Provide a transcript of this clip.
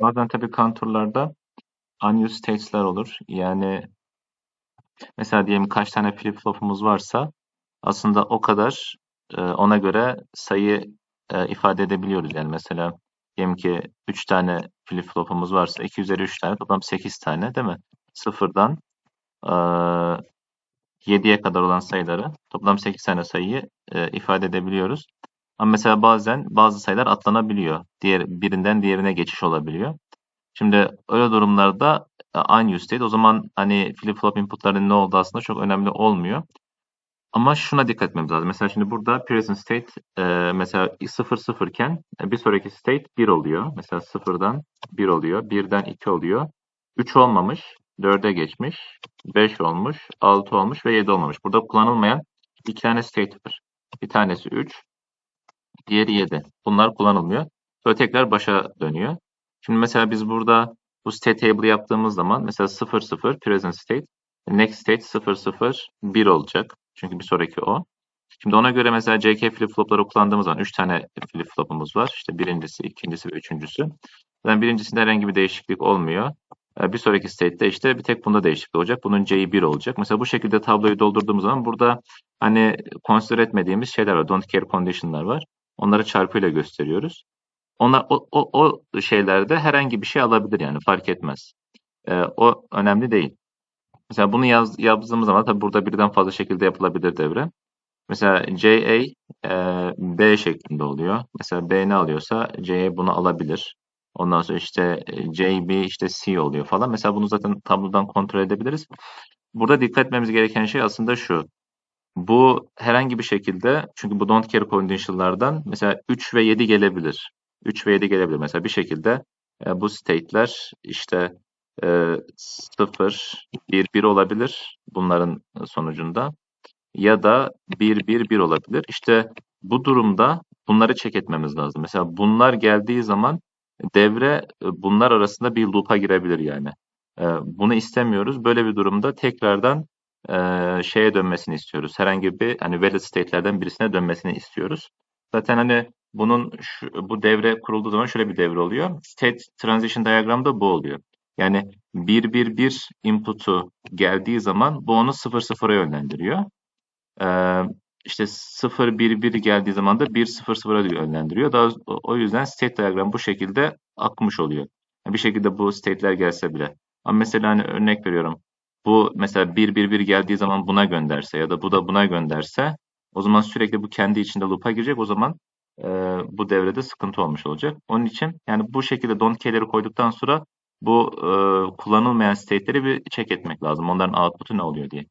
Bazen tabii counter'larda unused states'ler olur. Yani mesela diyelim kaç tane flip-flop'umuz varsa aslında o kadar e, ona göre sayı e, ifade edebiliyoruz. Yani mesela diyelim ki 3 tane flip-flop'umuz varsa 2 üzeri 3 tane toplam 8 tane değil mi? Sıfırdan e, 7'ye kadar olan sayıları toplam 8 tane sayıyı e, ifade edebiliyoruz. Ama mesela bazen bazı sayılar atlanabiliyor. Diğer birinden diğerine geçiş olabiliyor. Şimdi öyle durumlarda e, aynı state o zaman hani flip-flop inputlarının ne olduğu aslında çok önemli olmuyor. Ama şuna dikkat etmemiz lazım. Mesela şimdi burada present state e, mesela 0 0 iken e, bir sonraki state 1 oluyor. Mesela 0'dan 1 oluyor. 1'den 2 oluyor. 3 olmamış. 4'e geçmiş. 5 olmuş. 6 olmuş ve 7 olmamış. Burada kullanılmayan iki tane state var. Bir tanesi 3. Diğeri 7. Bunlar kullanılmıyor. Sonra tekrar başa dönüyor. Şimdi mesela biz burada bu state table yaptığımız zaman mesela 0 0 present state next state 0 0 1 olacak. Çünkü bir sonraki o. Şimdi ona göre mesela JK flip-flop'ları kullandığımız zaman 3 tane flip-flop'umuz var. İşte birincisi, ikincisi ve üçüncüsü. Yani birincisinde herhangi bir değişiklik olmuyor. Ee, bir sonraki state'de işte bir tek bunda değişiklik olacak. Bunun C'yi 1 olacak. Mesela bu şekilde tabloyu doldurduğumuz zaman burada hani consider etmediğimiz şeyler var. Don't care condition'lar var. Onları çarpıyla gösteriyoruz. Onlar o, o, o şeylerde herhangi bir şey alabilir yani fark etmez. Ee, o önemli değil. Mesela bunu yaz, yazdığımız zaman tabii burada birden fazla şekilde yapılabilir devre. Mesela CA e, B şeklinde oluyor. Mesela B ne alıyorsa CA bunu alabilir. Ondan sonra işte e, JB işte C oluyor falan. Mesela bunu zaten tablodan kontrol edebiliriz. Burada dikkat etmemiz gereken şey aslında şu. Bu herhangi bir şekilde çünkü bu don't care condition'lardan mesela 3 ve 7 gelebilir. 3 ve 7 gelebilir. Mesela bir şekilde e, bu state'ler işte e, 0, 1, 1 olabilir bunların sonucunda. Ya da 1, 1, 1 olabilir. İşte bu durumda bunları check etmemiz lazım. Mesela bunlar geldiği zaman devre e, bunlar arasında bir loop'a girebilir yani. E, bunu istemiyoruz. Böyle bir durumda tekrardan e, şeye dönmesini istiyoruz. Herhangi bir hani valid state'lerden birisine dönmesini istiyoruz. Zaten hani bunun şu, bu devre kurulduğu zaman şöyle bir devre oluyor. State transition diagramda bu oluyor. Yani 1 1 1 input'u geldiği zaman bu onu 0 0'a yönlendiriyor. Ee, işte 0 1 1 geldiği zaman da 1 0 0'a yönlendiriyor. Daha o yüzden state diagram bu şekilde akmış oluyor. bir şekilde bu state'ler gelse bile. Ama mesela hani örnek veriyorum. Bu mesela 1 1 1 geldiği zaman buna gönderse ya da bu da buna gönderse o zaman sürekli bu kendi içinde loop'a girecek. O zaman e, bu devrede sıkıntı olmuş olacak. Onun için yani bu şekilde don't key'leri koyduktan sonra bu e, kullanılmayan state'leri bir check etmek lazım. Onların output'u ne oluyor diye.